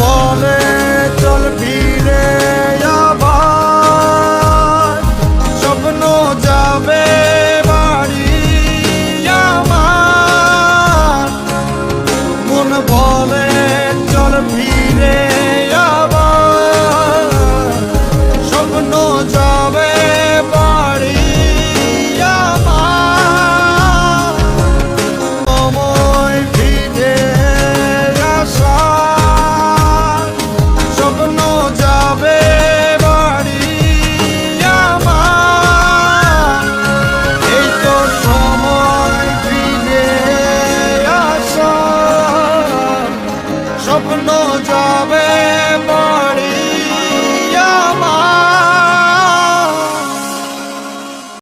বলে চল ফিরে স্বপ্ন যাবে বাড়ি আমার। মন বলে চল ফিরে স্বপ্ন যাবে